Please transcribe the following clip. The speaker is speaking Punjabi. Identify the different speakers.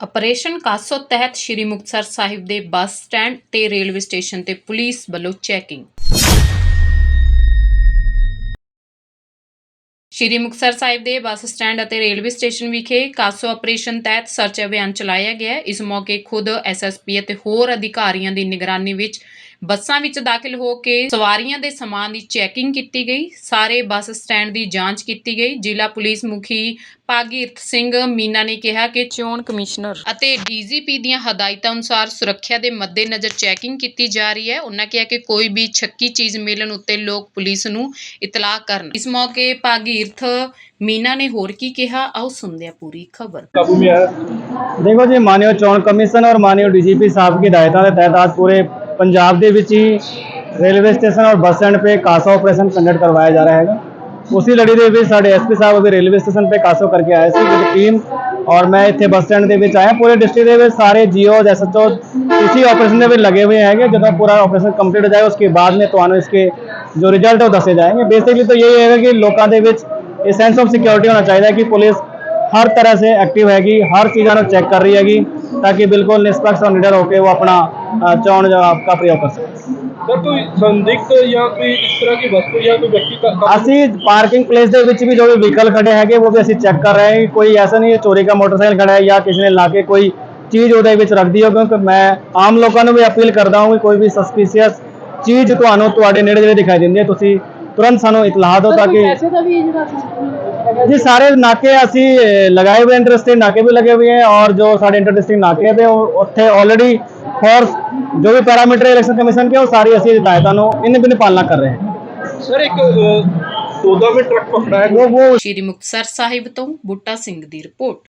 Speaker 1: ਆਪਰੇਸ਼ਨ ਕਾਸੋ ਤਹਿਤ ਸ਼੍ਰੀ ਮੁਕਤਸਰ ਸਾਹਿਬ ਦੇ ਬੱਸ ਸਟੈਂਡ ਤੇ ਰੇਲਵੇ ਸਟੇਸ਼ਨ ਤੇ ਪੁਲਿਸ ਵੱਲੋਂ ਚੈਕਿੰਗ। ਸ਼੍ਰੀ ਮੁਕਤਸਰ ਸਾਹਿਬ ਦੇ ਬੱਸ ਸਟੈਂਡ ਅਤੇ ਰੇਲਵੇ ਸਟੇਸ਼ਨ ਵਿਖੇ ਕਾਸੋ ਆਪਰੇਸ਼ਨ ਤਹਿਤ ਸਰਚ ਅਭਿਆਨ ਚਲਾਇਆ ਗਿਆ। ਇਸ ਮੌਕੇ ਖੁਦ ਐਸਐਸਪੀ ਅਤੇ ਹੋਰ ਅਧਿਕਾਰੀਆਂ ਦੀ ਨਿਗਰਾਨੀ ਵਿੱਚ ਬੱਸਾਂ ਵਿੱਚ ਦਾਖਲ ਹੋ ਕੇ ਸਵਾਰੀਆਂ ਦੇ ਸਮਾਨ ਦੀ ਚੈਕਿੰਗ ਕੀਤੀ ਗਈ ਸਾਰੇ ਬੱਸ ਸਟੈਂਡ ਦੀ ਜਾਂਚ ਕੀਤੀ ਗਈ ਜ਼ਿਲ੍ਹਾ ਪੁਲਿਸ ਮੁਖੀ ਭਾਗੀਰਥ ਸਿੰਘ ਮੀਨਾ ਨੇ ਕਿਹਾ ਕਿ ਚੋਣ ਕਮਿਸ਼ਨਰ ਅਤੇ ਡੀਜੀਪੀ ਦੀਆਂ ਹਦਾਇਤਾਂ ਅਨੁਸਾਰ ਸੁਰੱਖਿਆ ਦੇ ਮੱਦੇਨਜ਼ਰ ਚੈਕਿੰਗ ਕੀਤੀ ਜਾ ਰਹੀ ਹੈ ਉਹਨਾਂ ਕਿਹਾ ਕਿ ਕੋਈ ਵੀ ਛੱਕੀ ਚੀਜ਼ ਮਿਲਣ ਉੱਤੇ ਲੋਕ ਪੁਲਿਸ ਨੂੰ ਇਤਲਾਹ ਕਰਨ ਇਸ ਮੌਕੇ ਭਾਗੀਰਥ ਮੀਨਾ ਨੇ ਹੋਰ ਕੀ ਕਿਹਾ ਆਓ ਸੁਣਦੇ ਹਾਂ ਪੂਰੀ ਖਬਰ
Speaker 2: काबू में आया
Speaker 3: ਦੇਖੋ ਜੀ ਮਾਨਯੋਗ ਚੋਣ ਕਮਿਸ਼ਨ ਔਰ ਮਾਨਯੋਗ ਡੀਜੀਪੀ ਸਾਹਿਬ की ਹਦਾਇਤਾਂ ਦੇ ਤਹਿਤ ਅੱਜ ਪੂਰੇ ਪੰਜਾਬ ਦੇ ਵਿੱਚ ਹੀ ਰੇਲਵੇ ਸਟੇਸ਼ਨ ਔਰ ਬੱਸ ਸਟੈਂਡ पे ਕਾਸਾ ਆਪਰੇਸ਼ਨ ਕੰਡਕਟ ਕਰਵਾਇਆ ਜਾ ਰਿਹਾ ਹੈਗਾ ਉਸੇ ਲੜੀ ਦੇ ਵਿੱਚ ਸਾਡੇ ਐਸਪੀ ਸਾਹਿਬ ਅਭੀ ਰੇਲਵੇ ਸਟੇਸ਼ਨ पे ਕਾਸੋ ਕਰਕੇ ਆਏ ਸੀ ਵਿਦ ਟੀਮ ਔਰ ਮੈਂ ਇੱਥੇ ਬੱਸ ਸਟੈਂਡ ਦੇ ਵਿੱਚ ਆਇਆ ਪੂਰੇ ਡਿਸਟ੍ਰਿਕਟ ਦੇ ਵਿੱਚ ਸਾਰੇ ਜੀਓ ਐਸਐਚਓ ਇਸੀ ਆਪਰੇਸ਼ਨ ਦੇ ਵਿੱਚ लगे हुए हैं ਜਦੋਂ पूरा ऑपरेशन कंप्लीट हो जाए उसके बाद में ਤੁਹਾਨੂੰ इसके जो रिजल्ट है वो दसे जाएंगे बेसिकली तो यही है कि ਲੋਕਾਂ ਦੇ ਵਿੱਚ ਇਹ ਸੈਂਸ ਆਫ ਸਿਕਿਉਰਿਟੀ ਹੋਣਾ ਚਾਹੀਦਾ ਹੈ ਕਿ ਪੁਲਿਸ ਹਰ ਤਰ੍ਹਾਂ ਸੇ ਐਕਟਿਵ ਹੈਗੀ ਹਰ ਚੀਜ਼ਾਂ ਨੂੰ ਚੈੱਕ ਕਰ ਰਹੀ ਹੈਗੀ ताकि बिल्कुल निष्पक्ष और निडर होकर वो अपना चौन जवाब का प्रयोग कर सके
Speaker 2: ਸਰ ਕੋਈ ਸੰਦਿਗਧ ਜਾਂ ਕੋਈ ਇਸ ਤਰ੍ਹਾਂ ਦੀ ਵਸਤੂ ਜਾਂ ਕੋਈ ਵਿਅਕਤੀ ਦਾ
Speaker 3: ਅਸੀਂ ਪਾਰਕਿੰਗ ਪਲੇਸ ਦੇ ਵਿੱਚ ਵੀ ਜੋ ਵੀ ਵਹੀਕਲ ਖੜੇ ਹੈਗੇ ਉਹ ਵੀ ਅਸੀਂ ਚੈੱਕ ਕਰ ਰਹੇ ਹਾਂ। ਕੋਈ ਐਸਾ ਨਹੀਂ ਹੈ ਚੋਰੀ ਦਾ ਮੋਟਰਸਾਈਕਲ ਖੜਾ ਹੈ ਜਾਂ ਕਿਸੇ ਨੇ ਲਾ ਕੇ ਕੋਈ ਚੀਜ਼ ਉਹਦੇ ਵਿੱਚ ਰੱਖ ਦੀ ਹੋ ਕਿਉਂਕਿ ਮੈਂ ਆਮ ਲੋਕਾਂ ਨੂੰ ਵੀ ਅਪੀਲ ਕਰਦਾ ਹਾਂ ਕਿ ਕੋਈ ਵੀ ਸਸਪੀਸ਼ੀਅਸ ਚੀਜ਼ ਤੁਹਾਨੂੰ ਤੁਹਾਡੇ ਨੇੜੇ ਜਿਹੜੇ ਦਿਖਾਈ ਦਿੰਦੀ ਹੈ। ਤੁਸੀਂ ਤੁਰੰਤ ਸਾਨੂੰ ਇਤਲਾਹ ਦਿਓ ਤਾਂ ਕਿ
Speaker 4: ਪੈਸੇ ਦਾ ਵੀ ਜਿਹੜਾ
Speaker 3: जी सारे नाके ਅਸੀਂ ਅਹ, ਲਗਾਏ ਹੋਏ ਇੰਟਰਸਟਿੰਗ ਨਾਕੇ ਵੀ ਲਗੇ ਹੋਏ हैं और जो साढ़े इंटरडिस्ट्रिक्ट नाके पे ਉਹ- ਉੱਥੇ ਆਲਰੇਡੀ ਫੋਰ ਜੋ ਵੀ ਪੈਰਾਮੀਟਰ ਇਲੈਕਸ਼ਨ ਕਮਿਸ਼ਨ ਕੇ ਉਹ ਸਾਰੀ ਅਸੀਂ ਹਦਾਇਤਾਂ ਨੂੰ ਇਨ ਬਿਨ ਪਾਲਣਾ ਕਰ ਰਹੇ ਹਾਂ
Speaker 2: सर एक चौदह में ट्रक पकड़ा है
Speaker 3: ਉਹ ਉਹ
Speaker 1: ਸ਼੍ਰੀ ਮੁਕਤਸਰ ਸਾਹਿਬ ਤੋਂ ਬੁੱਟਾ ਸਿੰਘ ਦੀ ਰਿਪੋਰਟ